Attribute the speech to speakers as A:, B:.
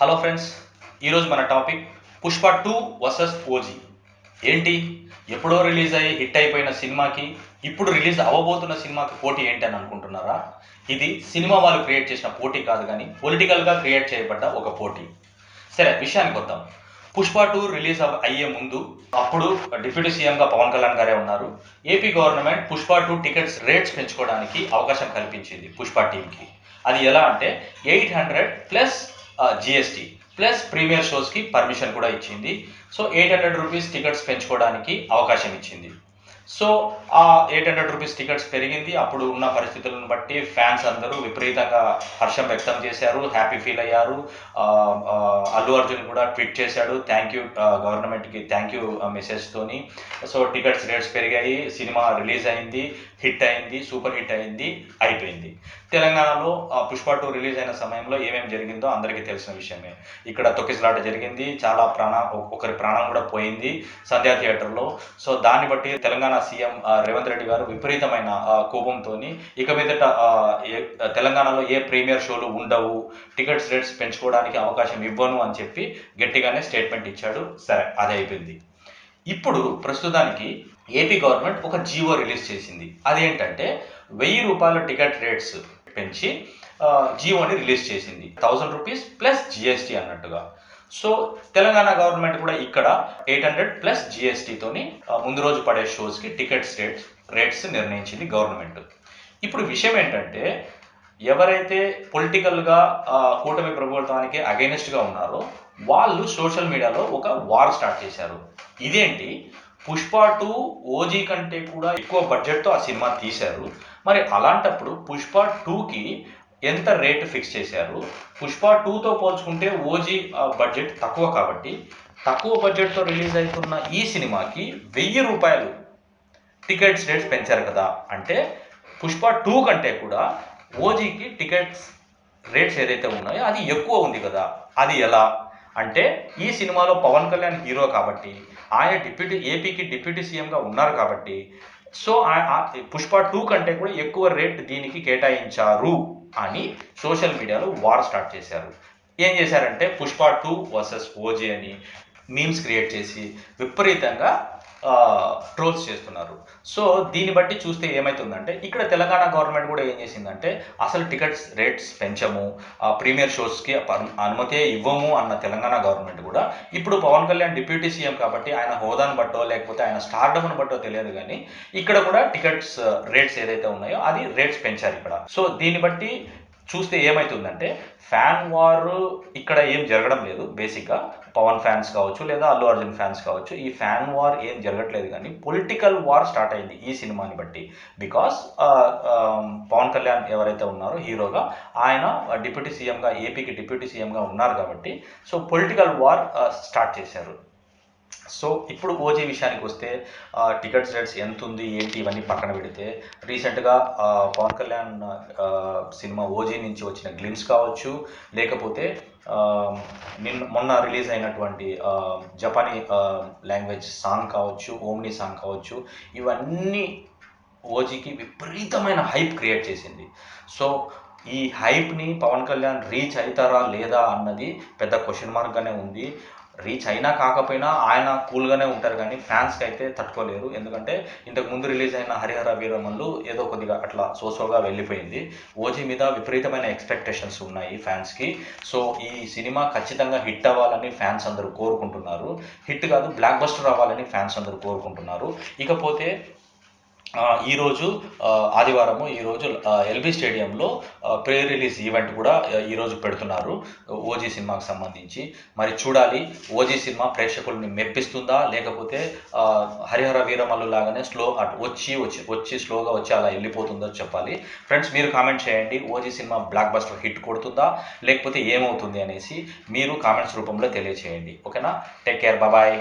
A: Hello friends ఈరోజు మన topic Pushpa two versus OG ఏంటి? ఎప్పుడో రిలీజ్ అయ్యి హిట్ అయిపోయిన సినిమాకి ఇప్పుడు రిలీజ్ అవ్వబోతున్న సినిమాకి పోటీ ఏంటి అని అనుకుంటున్నారా? ఇది సినిమా వాళ్ళు క్రియేట్ చేసిన పోటీ కాదు కానీ పొలిటికల్గా క్రియేట్ చేయబడ్డ ఒక పోటీ. సరే విషయానికి వద్దాం. పుష్ప టూ రిలీజ్ అవ్- అయ్యే ముందు అప్పుడు డిప్యూటీ సీఎంగా పవన్ కళ్యాణ్ గారే ఉన్నారు. AP government Pushpa two tickets rates పెంచుకోవడానికి అవకాశం కల్పించింది పుష్ప టీంకి అది ఎలా అంటే eight hundred plus GST plus premier షోస్కి permission కూడా ఇచ్చింది. So eight hundred rupees tickets పెంచుకోవడానికి అవకాశం ఇచ్చింది. సో ఆ ఎయిట్ హండ్రెడ్ రూపీస్ టికెట్స్ పెరిగింది. అప్పుడు ఉన్న పరిస్థితులను బట్టి ఫ్యాన్స్ అందరూ విపరీతంగా హర్షం వ్యక్తం చేశారు హ్యాపీ ఫీల్ అయ్యారు. అల్లు అర్జున్ కూడా ట్వీట్ చేశాడు థ్యాంక్ యూ గవర్నమెంట్కి థ్యాంక్ యూ మెసేజ్తోని. సో టికెట్స్ రేట్స్ పెరిగాయి సినిమా రిలీజ్ అయింది హిట్ అయింది సూపర్ హిట్ అయింది అయిపోయింది. తెలంగాణలో ఆ, పుష్ప టూ రిలీజ్ అయిన సమయంలో ఏమేమి జరిగిందో అందరికీ తెలిసిన విషయమే. ఇక్కడ తొక్కిసలాట జరిగింది చాలా ప్రాణ ఒకరి ప్రాణం కూడా పోయింది సంధ్యా థియేటర్లో. సో దాన్ని బట్టి తెలంగాణ సీఎం రేవంత్ రెడ్డి గారు విపరీతమైన కోపంతో ఇక మీదట తెలంగాణలో ఏ ప్రీమియర్ షోలు ఉండవు టికెట్స్ రేట్స్ పెంచుకోవడానికి అవకాశం ఇవ్వను అని చెప్పి గట్టిగానే స్టేట్మెంట్ ఇచ్చాడు. సరే అది అయిపోయింది. ఇప్పుడు ప్రస్తుతానికి ఏపీ గవర్నమెంట్ ఒక జీవో రిలీజ్ చేసింది. అదేంటంటే వెయ్యి రూపాయల టికెట్ రేట్స్ పెంచి ఆ, జీవోని రిలీజ్ చేసింది. థౌజండ్ రూపీస్ ప్లస్ జిఎస్టీ అన్నట్టుగా. సో తెలంగాణ గవర్నమెంట్ కూడా ఇక్కడ ఎయిట్ హండ్రెడ్ ప్లస్ జిఎస్టీతోని ముందు రోజు పడే షోస్కి టికెట్స్ రేట్స్ రేట్స్ నిర్ణయించింది గవర్నమెంట్. ఇప్పుడు విషయం ఏంటంటే ఎవరైతే పొలిటికల్గా కూటమి ప్రభుత్వానికి అగైనెస్ట్గా ఉన్నారో వాళ్ళు సోషల్ మీడియాలో ఒక వార్ స్టార్ట్ చేశారు. ఇదేంటి? పుష్ప టూ ఓజీ కంటే కూడా ఎక్కువ బడ్జెట్తో ఆ సినిమా తీశారు. మరి అలాంటప్పుడు పుష్ప టూకి ఎంత రేటు ఫిక్స్ చేశారు? పుష్ప టూతో పోల్చుకుంటే ఓజీ బడ్జెట్ తక్కువ కాబట్టి తక్కువ బడ్జెట్తో రిలీజ్ అవుతున్న ఈ సినిమాకి వెయ్యి రూపాయలు టికెట్స్ రేట్స్ పెంచారు కదా. అంటే పుష్ప టూ కంటే కూడా ఓజీకి టికెట్స్ రేట్స్ ఏదైతే ఉన్నాయో అది ఎక్కువ ఉంది కదా. అది ఎలా? అంటే ఈ సినిమాలో పవన్ కళ్యాణ్ హీరో కాబట్టి ఆయన డిప్యూటీ ఏపీకి డిప్యూటీ సీఎంగా ఉన్నారు కాబట్టి సో పుష్ప టూ కంటే కూడా ఎక్కువ రేట్ దీనికి కేటాయించారు అని సోషల్ మీడియాలో వార్ స్టార్ట్ చేశారు. ఏం చేశారంటే పుష్ప టూ వర్సెస్ ఓజే అని మీమ్స్ క్రియేట్ చేసి విపరీతంగా ట్రోల్స్ చేస్తున్నారు. సో దీన్ని బట్టి చూస్తే ఏమవుతుందంటే ఇక్కడ తెలంగాణ గవర్నమెంట్ కూడా ఏం చేసిందంటే అసలు టికెట్స్ రేట్స్ పెంచము ఆ ప్రీమియర్ షోస్కి అనుమతే ఇవ్వము అన్న తెలంగాణ గవర్నమెంట్ కూడా ఇప్పుడు పవన్ కళ్యాణ్ డిప్యూటీ సీఎం కాబట్టి ఆయన హోదాను బట్టో లేకపోతే ఆయన స్టార్డమ్ను బట్టో తెలియదు కానీ ఇక్కడ కూడా టికెట్స్ రేట్స్ ఏదైతే ఉన్నాయో అది రేట్స్ పెంచారు ఇక్కడ. సో దీన్ని బట్టి చూస్తే ఏమవుతుందంటే ఫ్యాన్ వార్ ఇక్కడ ఏం జరగడం లేదు. బేసిక్గా పవన్ ఫ్యాన్స్ కావచ్చు లేదా అల్లు అర్జున్ ఫ్యాన్స్ కావచ్చు ఈ ఫ్యాన్ వార్ ఏం జరగట్లేదు కానీ పొలిటికల్ వార్ స్టార్ట్ అయింది ఈ సినిమాని బట్టి. బికాస్ పవన్ కళ్యాణ్ ఎవరైతే ఉన్నారో హీరోగా ఆయన డిప్యూటీ సీఎంగా ఏపీకి డిప్యూటీ సీఎంగా ఉన్నారు కాబట్టి సో పొలిటికల్ వార్ స్టార్ట్ చేశారు. సో ఇప్పుడు ఓజీ విషయానికి వస్తే టికెట్స్ రేట్స్ ఎంత ఉంది ఏంటి ఇవన్నీ పక్కన పెడితే రీసెంట్గా పవన్ కళ్యాణ్ సినిమా ఓజీ నుంచి వచ్చిన గ్లిమ్స్ కావచ్చు లేకపోతే నిన్న మొన్న రిలీజ్ అయినటువంటి జపానీ లాంగ్వేజ్ సాంగ్ కావచ్చు ఓమ్ని సాంగ్ కావచ్చు ఇవన్నీ ఓజీకి విపరీతమైన హైప్ క్రియేట్ చేసింది. సో ఈ హైప్ని పవన్ కళ్యాణ్ రీచ్ అవుతారా లేదా అన్నది పెద్ద క్వశ్చన్ మార్క్గానే ఉంది. రీచ్ అయినా కాకపోయినా ఆయన కూల్గానే ఉంటారు కానీ ఫ్యాన్స్కి అయితే తట్టుకోలేరు. ఎందుకంటే ఇంతకు ముందు రిలీజ్ అయిన హరిహర వీరమల్లు ఏదో కొద్దిగా అట్లా సోసోగా వెళ్ళిపోయింది. ఓజీ మీద విపరీతమైన ఎక్స్పెక్టేషన్స్ ఉన్నాయి ఫ్యాన్స్కి. సో ఈ సినిమా ఖచ్చితంగా హిట్ అవ్వాలని ఫ్యాన్స్ అందరూ కోరుకుంటున్నారు. హిట్ కాదు బ్లాక్ బస్టర్ అవ్వాలని ఫ్యాన్స్ అందరూ కోరుకుంటున్నారు. ఇకపోతే ఈరోజు ఆదివారము ఈరోజు ఎల్బీ స్టేడియంలో ప్రే రిలీజ్ ఈవెంట్ కూడా ఈరోజు పెడుతున్నారు ఓజీ సినిమాకి సంబంధించి. మరి చూడాలి ఓజీ సినిమా ప్రేక్షకుల్ని మెప్పిస్తుందా? లేకపోతే హరిహర వీరమల్లు లాగానే స్లో అటు వచ్చి వచ్చి వచ్చి స్లోగా వచ్చి అలా వెళ్ళిపోతుందో చెప్పాలి. ఫ్రెండ్స్ మీరు కామెంట్ చేయండి OG cinema blockbuster hit కొడుతుందా? లేకపోతే ఏమవుతుంది అనేసి మీరు కామెంట్స్ రూపంలో తెలియచేయండి. ఓకేనా? టేక్ కేర్ బాబాయ్